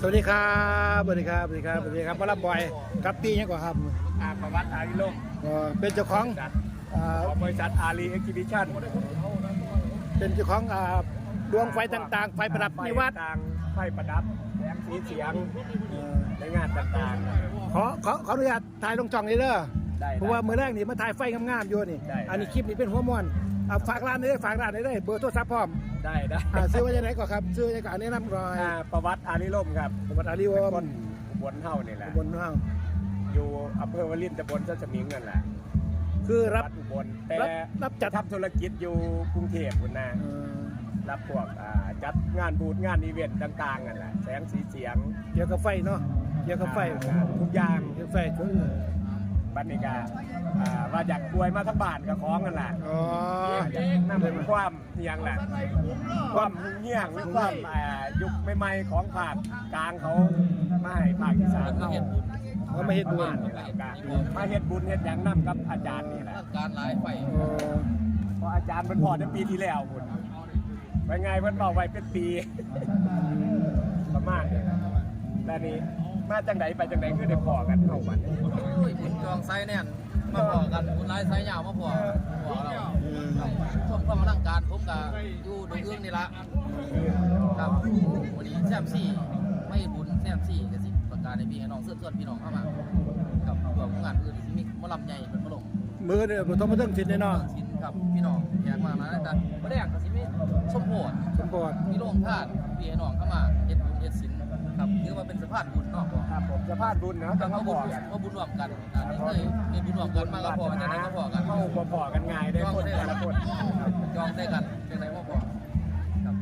สวัสดีครับสวัสดีครับสวัสดีครับสวัสดีครับมารับบอยกับตียังกว่าครับอาประวัติอาริโลกก็เป็นเจ้าของจัดอ่าของบริษัทอารีเอ็กซิบิชันเป็นเจ้าของอ่าดวงไฟต่างๆ ไฟประดับในวัดต่างไฟประดับแสงสีเสียงเอ่อในงานต่างขอขอขออนุญาตถ่ายลงจ่องเลยเด้อๆได้เพราะว่ามือแรกนี่มาถ่ายไฟงามๆอยู่นี่ได้อันนี้คลิปนี้เป็นหัวมวน อ่าฝากร้านเลยฝากร้านเลยเด้อเบอร์โทรศัพท์พร้อมได้ได้อ่าซื้อไว้ที่ไหนก่อนครับซื้อไว้ที่ก่อนแนะนำหน่อยอ่าประวัติอาริโลมครับสวัสดีอาลีวอคมนอุบนเท่านี่แหละบนห้างอยู่อำเภอวลินตำบลเจ้าสมิงนั่นแหละคือรับวัดอุบลแต่รับรับจัดทำธุรกิจอยู่กรุงเทพคุณนะเอ่อรับพวกอ่าจัดงานบูธงานอีเวนต์ต่างๆนั่นแหละแสงสีเสียงเกี่ยวกับไฟเนาะเกี่ยวกับไฟอ่าทุกอย่าง เกี่ยวกับไฟทุก บันนี้ก็อ่าว่าอยากป่วยมาทั้งบ้านกับของกันแหละอ๋อนั่นเป็นความเนียงแหละความเงียงหรือความอ่ายุคใหม่ๆของภาคกลางเขามาให้ภาคอีสานเขาเขามาเฮ็ดบุญมาเฮ็ดบุญเฮ็ดหยังนํกับอาจารย์นี่แหละ การหลายไฟอ๋อเพราะอาจารย์เพิ่นพอในปีที่แล้วพุ่นไปไงเพิ่นบอกไว้เป็นปี ประมาณนี้แต่นี่ มาจังไดไปจังไดคือได้พอกันเท่าวันนี้โอ้ยบุญจองไซแน่นมาพอกันบุญหลายไซยาวมาพอพอเราชมความอลังการผมกับอยู่ดงเอื้องนี่ละครับวันนี้แซมซี่ไม่บุญแซมซี่กสิประกาศในพี่ให้น้องเสื้อเสื้อพี่น้องเข้ามากับตัวของงานอื่นที่มีมะลำใหญ่เป็นมะลงมือเนี่ยบ่ต้องมาเรื่องสินแน่นอนสินครับพี่น้องแขกมานะแต่ประเดี๋ยวก็สิมีสมโพธิสมบูรณ์มีโรงทานพี่ให้น้องเข้ามาเฮ็ดบุญเฮ็ดศิล ครับถือว่าเป็นสะพานบุญเนาะครับผมจะพลาดบุญเนาะก็ต้องเขามาบุบญอกกันเขาบุญรวมกันอันนี้เคยมีบุญรวมกันมาก็พอกันจากไหนก็พอกันเข้าบ่พอกันง่ายได้คนแต่ละคนจองได้กันจากไหนก็พอครับ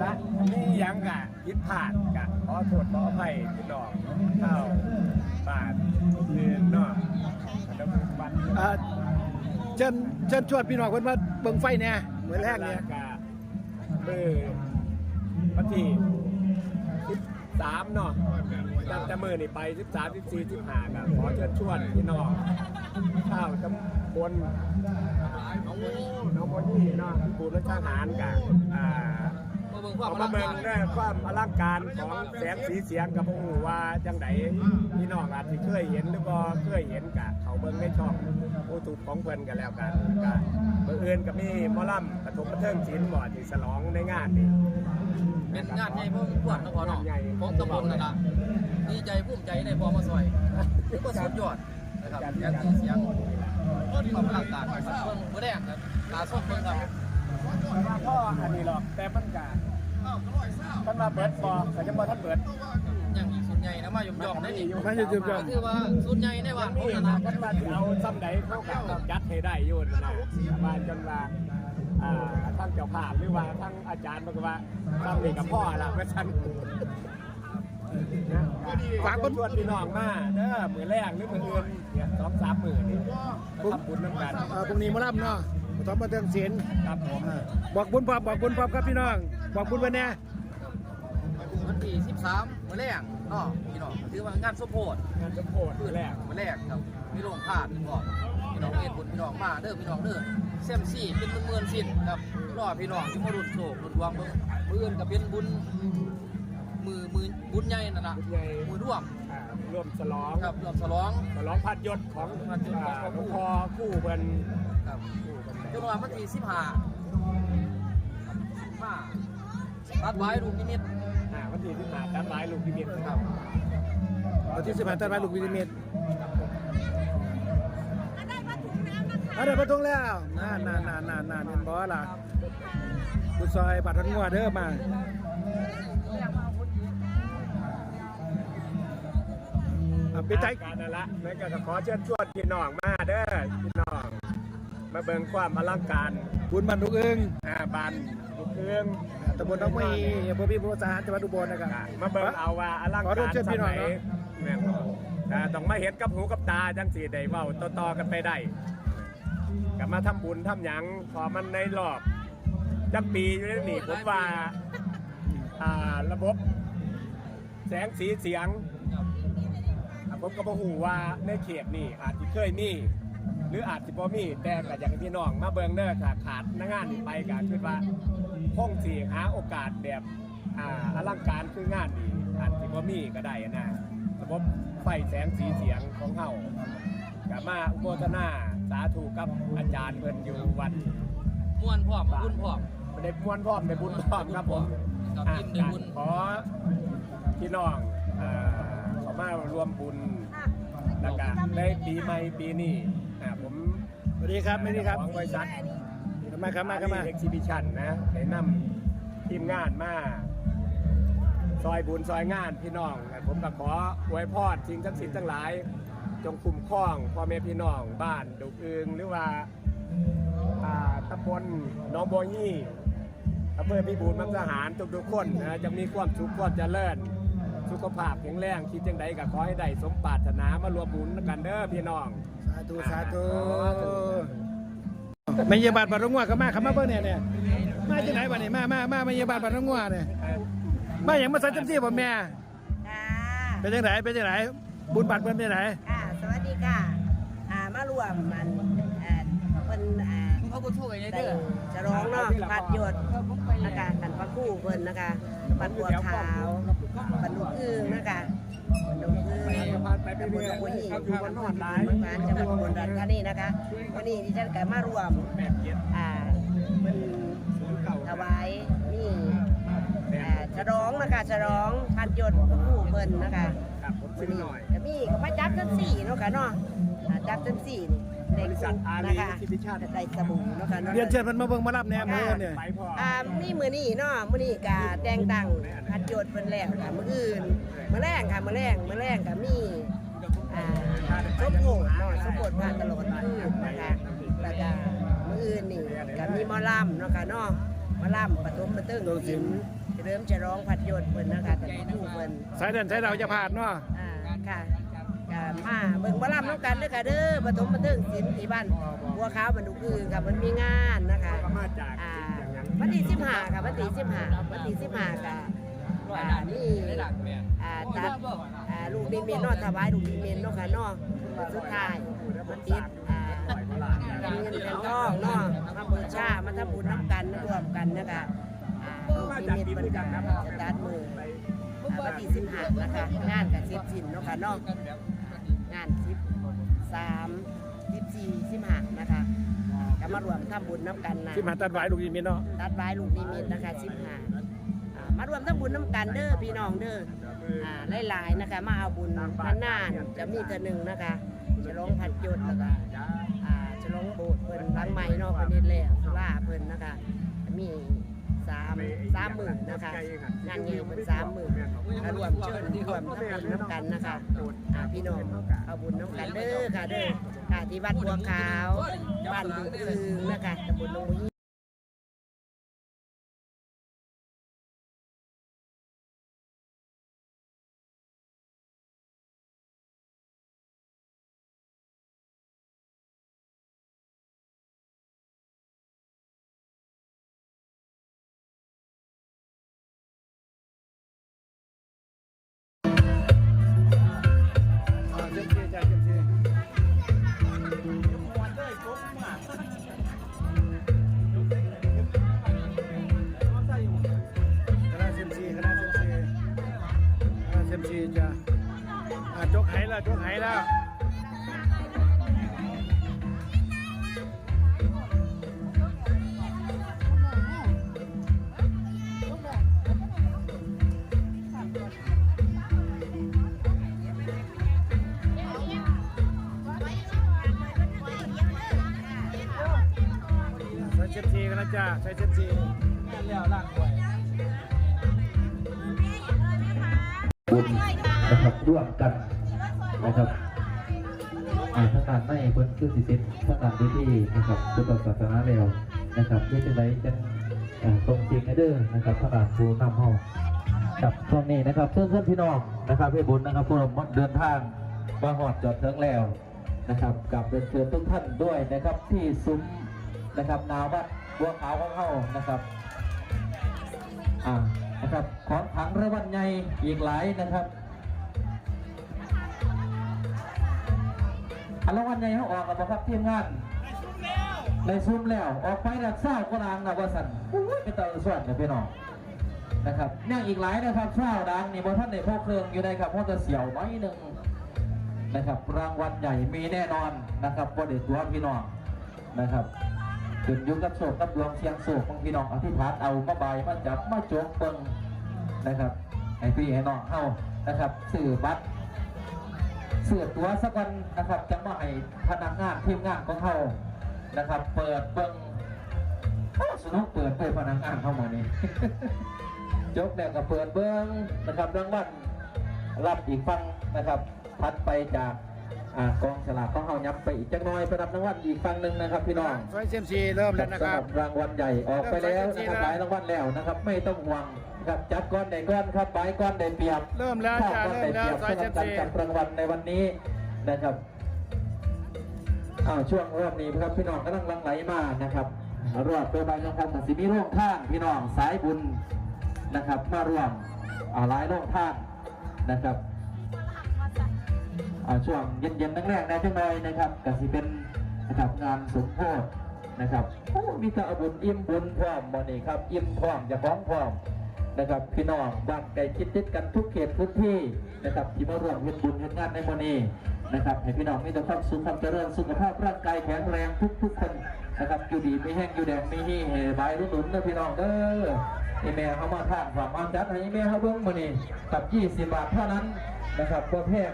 และนี่ยังกะผิดพลาดกะขอโทษขออภัยพี่น้องเข้าบาทคือเนาะแล้ววันอ่าเชิญเชิญชวนพี่น้องเพิ่นมาเบิ่งไฟแหน่เหมือนแรกเนี่ย กะมือวันที่ สามเนาะตั้งแต่มือนี่ไปสิบสามสิบสี่สิบห้ากันขอเชิญชวนพี่น้องข้าวตำบลน้องโมน้องโมนี่เนาะปูนและทหารกันอ่าเบิ่งควาเอามาเบิ่งได้ความอลังการของแสงสีเสียงกับพวกหูว่าจังไดพี่น้องอาจจะเคยเห็นหรือบ่เคยเห็นกะเขาเบิ่งในช่อง โอทูบของเพิ่นกันแล้วกันกะเบิ่งเอิญกับมีหมอลำปฐมบันเทิงศิลป์บ่ที่ฉลองในงานนี่เป็นงานใหญ่พวกขวดนะพอเนาะของตำบลนั่นล่ะดีใจภูมิใจได้พอมาซอยถือว่าสุดยอดนะครับอย่างที่เสียงความอลังการเบิ่งบ่แดงครับตาส้มเบิ่งครับพ่ออันนี้หรอกแต่มันกะท่านมาเบิดบ่ก็จะบ่ท่านเบิด อย่างอีกสุดใหญ่นะมายอมๆได้นี่มาจะจุบยอมก็คือว่าสุดใหญ่ในวันพวกนี่นั้นนะนะท่านว่าสิเอาซ้ำใดเขาก็ต้องจัดให้ได้อยู่นั่นนะว่าจนว่าอ่าทั้งเจ้าภาพหรือว่าทั้งอาจารย์มันก็ว่าซ้ำนี่กับพ่อละว่าฉันฝากคนชวนพี่น้องมาเด้อมือแรกหรือมืออื่นเนี่ยสองสามมือนี่มาทำบุญน้ำกันอ่าพรุ่งนี้มารับเนาะบ่ต้องมาเรื่องศิลป์ครับผมอ่าบอกบุญพร้อมบอกบุญพร้อมครับพี่น้อง บอกบุญไว้แน่ วันที่13มื้อแรกเนาะพี่น้องถือว่างานสมโพธิงานจะโพดมือแรกมื้อแรกครับมีโรงทานก่อนพี่น้องเฮ็ดบุญพี่น้องมาเด้อพี่น้องเด้อแซมซี่เป็นหมื่นๆสิ้นครับรอพี่น้องที่มารุ่นโชครุ่นดวงเบิ่งมื้ออื่นก็เป็นบุญมือมือบุญใหญ่นั่นล่ะบุญใหญ่มือร่วมอ่าร่วมฉลองครับรวมฉลองฉลองพัดยศของพัดยศของอ่าหลวงพ่อคู่เป็นครับคู่เป็นจนว่าวันที่15มาตัดไว้ลูกนิมิตอ่า วันที่ที่มาตัดไม้ลูกพิมิตรครับวันที่สิบห้าธันวาคมลูกวิลิเมตรอันนี้ประทงแล้วนานนานนานนานนานเห็นบ่ล่ะบุซอยบัตรงัวเด้อมาอะปิดใจ การนั่นละแล้วก็ขอเชิญชวนพี่น้องมาเด้อพี่น้อง มาเบิ่งความอลังการบุญบรรทุกเอิงอ่าบานลูกเครื่อง ตำบลหน้องมีอำเภอพิบูลสารจังหวัดอุบลนะครับอะมาเบิ่งเอาว่าอลังขอเรีกายรนเชิญพี่น้องเนาะแม่นบ่อ่าต้องมาเห็นกับหูกับตาจังสีได้เว้าต่อๆกันไปได้กลับมาทำบุญทำหยังพอมันในรอบจักปีอยู่แล้วนี่ผมว่าอ่าระบบ แสงสีเสียงครับอะผมก็บ่ฮู้ว่าในเขตนี่อาจสิเคยมี หรืออาจสิบ่มีแต่ก็อยากให้พี่น้องมาเบิ่งเด้อถ้าขาดหน้างานนี่ไปก็คิดว่า คงสิหาโอกาสแบบอ่าอลังการคืองานดีอาจสิบ่มีก็ได้นะระบบไฟแสงสีเสียงของเฮาก็มาอุโมทนาสาธุกับอาจารย์เพิ่นอยู่วัดม่วนพร้อมบุญพร้อมไม่ได้ม้วนพร้อมได้บุญพร้อมครับผมครับอ่าอิ่มได้บุญขอพี่น้องอ่าขอมารวมบุญแล้วก็ในปีใหม่ปีนี้อ่าผมสวัสดีครับสวัสดีครับของบริษัทเข้ามาเข้ามาเข้ามา เอ็กซิบิชันนะได้นำทีมงานมา ซอยบุญซอยงานพี่น้องผมก็ขออวยพรสิ่งศักดิ์สิทธิ์ทั้งหลาย จงคุ้มครองพ่อแม่พี่น้องบ้านดุกอึงหรือว่าอ่าตำบลหนองบัวยี่อำเภอพิบูลมังสหารทุกๆคนนะจะมีความสุขความเจริญสุขภาพแข็งแรงคิดจังใดก็ขอให้ได้สมปรารถนามารวมบุญกันเด้อพี่น้อง สาธุสาธุ ไม่เยาบาดบัดรงัวเข้ามาเข้ามาเบิ่งเนี่ยเนี่ยมาจากไหนวะเนี่ยมามามาไม่เยาบาดบัดรงัวเนี่ยมาอย่างมาใส่เต็มที่บ่แม่ค่ะเป็นจังไดเป็นจังไดบุญบัตรเพิ่นเป็นจังไดค่ะสวัสดีค่ะอ่ามารวมมันเอ่อเพิ่นอ่าเขาบ่ช่วยได้ได้เด้อจะร้องเนาะพัดหยดนะคะกันพระคู่เพิ่นนะคะปัดบัวขาวปัดลูกอึ้งนะคะปัดลูกอึ้ง ตำบลหนองบัวหินอำเภอพิบูลมังสาหารจังหวัดอุบลราชธานีนะคะ วันนี้ดิฉันก็มารวมแบบเย็นอ่าเพิ่นศูนย์เก่าถวายนี่อ่าฉลองนะคะฉลองพัดหยดพระคู่เพิ่นนะคะครับผมวัซื้นอนี้หน่อยก็มีก็มาจับจันสี่เนาะค่ะเนาะอ่าจับจันสี่นี่ได้บริ ษัทอารีนะคะอิทิชันได้สบู่เนาะค่ะเนาะเรียนเชิญเพิ่นมาเบิ่งมารับแหนมื้อเนี่ยไปพ่ออ่านี่มื้อนี้เนาะมื้อนี้ก็แต่งตั้งพัดโยดเพิ่นแล้วค่ะมื้ออื่นมื้อแรงค่ะมื้อแรงมื้อแรงก็มีอ่าสมโภชเนาะสมโภชผ่านตลอดคืนนะคะแล้วก็มื้ออื่นนี่ก็มีหมอลำเนาะค่ะเนาะหมอลำปฐมประตึงศิลป์เริ่มจะร้องพัดโยดเพิ่นนะคะแต่ผู้เพิ่นสายเดินสายดาวจะผ่านเนาะอ่าค่ะ ก็มาเบิ่งหมาลำน้ำกันเด้อค่ะเด้อปฐมบันเทิงศิลป์ที่บ้านบัวขาวบรรดุคือค่ะมันมีงานนะคะก็มาจากอ่าอย่างนั้นวันที่15ค่ะวันที่15วันที่15ก็อ่านี่ได้หลักแม่อ่าตัดอ่าลูกนิมิตเนาะถวายลูกนิมิตเนาะค่ะเนาะวันสุดท้ายมันติดอ่าเงินเป็นทองเนาะมาบูชามาทำบุญน้ำกันรวมกันนะคะอ่าลูกนิมิตเป็นการจะตัดมืออ่าวันที่สิบห้านะคะงานกับสิบสินเนาะค่ะเนอก งานสิบสามสิบสี่สิบห้านะคะก็มารวมทำบุญน้ำกันนะที่มาตัดไว้ลูกยิมินเนาะตัดไว้ลูกนิมิตนะคะสิบห้ามารวมทำบุญน้ำกันเด้อพี่น้องเด้ออ่าหลายๆนะคะ มาเอาบุญนานๆจะมีเธอหนึ่งนะคะจะร้องพัดยศแล้วก็อ่าจะร้องโบสถ์เพิ่นหลังใหม่เนาะเพิ่นเฮ็ดแล้วสุราเพิ่นนะคะมี สามสามหมื่นนะคะงานใหญ่เป็นสามหมื่นรวมเชิญรวมทำบุญน้ำกันนะคะอ่าพี่น้องเอาบุญน้ำกันเด้อค่ะเด้อค่ะที่วัดบัวขาวบ้านดูอึงนะคะตำบล ซีกันนะจ้าใส่เซมซีบุญนะครับร่วมกันนะครับอ่าทาการไม่เพิ่นคือสิเซ็ตทาการพิธีนะครับพุทธศาสนาแล้วนะครับเพื่อจะได้จะตรงจริงเด้อนะครับทาการผู้นำห้องกับช่วงนี้นะครับเพื่อนเพื่อนพี่น้องนะครับพี่บุญนะครับผู้ร่วมเดินทางมาหอดจอดเทิงแล้วนะครับกับเดินเชิญทุกท่านด้วยนะครับที่ซุ้มนะครับนาวัด บัวขาวของเฮานะครับอ่านะครับของถังระวันใหญ่อีกหลายนะครับอันรางวัลใหญ่เขาออกแล้วบ่ครับทีมงานในซุ้มแล้วออกไปดักเศร้าก็รางนะว่าสันอุ้ยเป็นตาสวดนะพี่น้องนะครับยังอีกหลายนะครับข้าวดังนี่บนท่านในพ่อเครื่องอยู่ในครับเพราะจะเสียวน้อยหนึ่งนะครับรางวัลใหญ่มีแน่นอนนะครับบ่เด็ดตัวพี่น้องนะครับ ขึ้นอยุ่กับโศกกับดวงเชียงโศกของพี่น้องอธิษฐานเอามาบายมาจับมาโจกเปิงนะครับให้พี่ให้น้องเข้านะครับสื่อบัตรเสือตัวสักวันนะครับจะมาให้พนักงานทีมงานของเขานะครับ เปิดเบิ้งโอ้สนุกเปิดเปิดพนักงานเข้ามานี่จบแล้วก็เปิดเบิ้งนะครับรางวัลรับอีกฟังนะครับพัดไปจาก อ่ากองฉลากของเขายับไปอีกจักหน้อยไปรับรางวัลอีกฟังหนึ่งนะครับ พี่น้องไฟเซมซีเริ่มแล้วนะครับสำหรางวัลใหญ่ออกไปแล้วนะครับหลายรางวัลแล้วนะครับ ไม่ต้องห่วงนะครับจับก้อนใดก้อนครับไปก้อนใดเปรียบเริ่มแล้วจ้าข้ก้อนเริ่ใดมเปแล้วรียบไฟสำหเซรับมซีการจับรางวัลในวันนี้นะครับอ้าวช่วงรอบนี้ครับพี่น้องกำลังหลังไหลมานะครับรอบโดยบายทองคำกับสิมีร่วมท่านพี่น้องสายบุญนะครับ มาร่วมอ่าหลายร่วมท่านนะครับอ่า ช่วงเย็นๆแรกๆนะจังเลยนะครับก็สิเป็นนะครับงานสมโพธนะครับโอ้มีแต่เอาบุญอิ่มบุญพร้อมบ่นี่ครับอิ่มพร้อมจะพร้อมพร้อมนะครับพี่น้องบ้านไกลคิดติดกันทุกเขตพื้นที่นะครับที่มาร่วมเฮ็ดบุญเฮ็ดงานในมื้อนี้นะครับให้พี่น้องมีแต่ความสุขความเจริญสุขภาพร่างกายแข็งแรงทุกๆคนนะครับอยู่ดีไม่แห้งอยู่แดงไม่หี่ให้บายรุ่นหนุนนะพี่น้องเด้อไอแม่เขามาทานฝากมาจัดให้แม่เขาเบิ่งมื้อนี้กับ20บาทเท่านั้นนะครับบ่แพง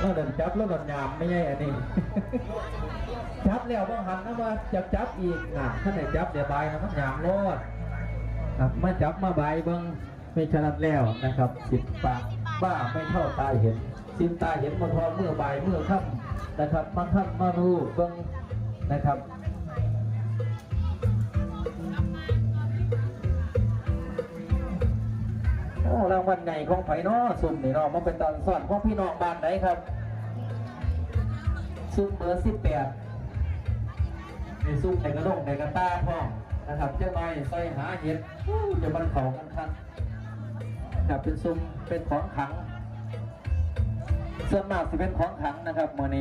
เราเดินจับแล้วโดนยามไม่ใช่อันนี้ จับแล้วต้องหันนะว่าจะจับอีกนะถ้าไหนจับเดี๋ยวใบนะมันยามรอดครับมาจับมาใบเบิ้งไม่ฉลัดแล้วนะครับสิบปากบ้าไม่เท่าตาเห็นสินตาเห็นมาทอเมื่อใบเมื่อค่ำนะครับมาค่ำมารู้เบิ้งนะครับางวัลใหญ่ของไผ่นอสุ่มนี่นาะมันเป็นตอนสอนของพี่น้องบ้านไหนครับ ซุ่มเบอร์สิบแปดในซุ่มในกระดงในกระตาพ่อนะครับเจ้าน้อยซอยหาเห็ดอู้จะมันของกันคันครับเป็นซุ่มเป็นของขังส่วนมากจะเป็นของขังนะครับมื่อนี้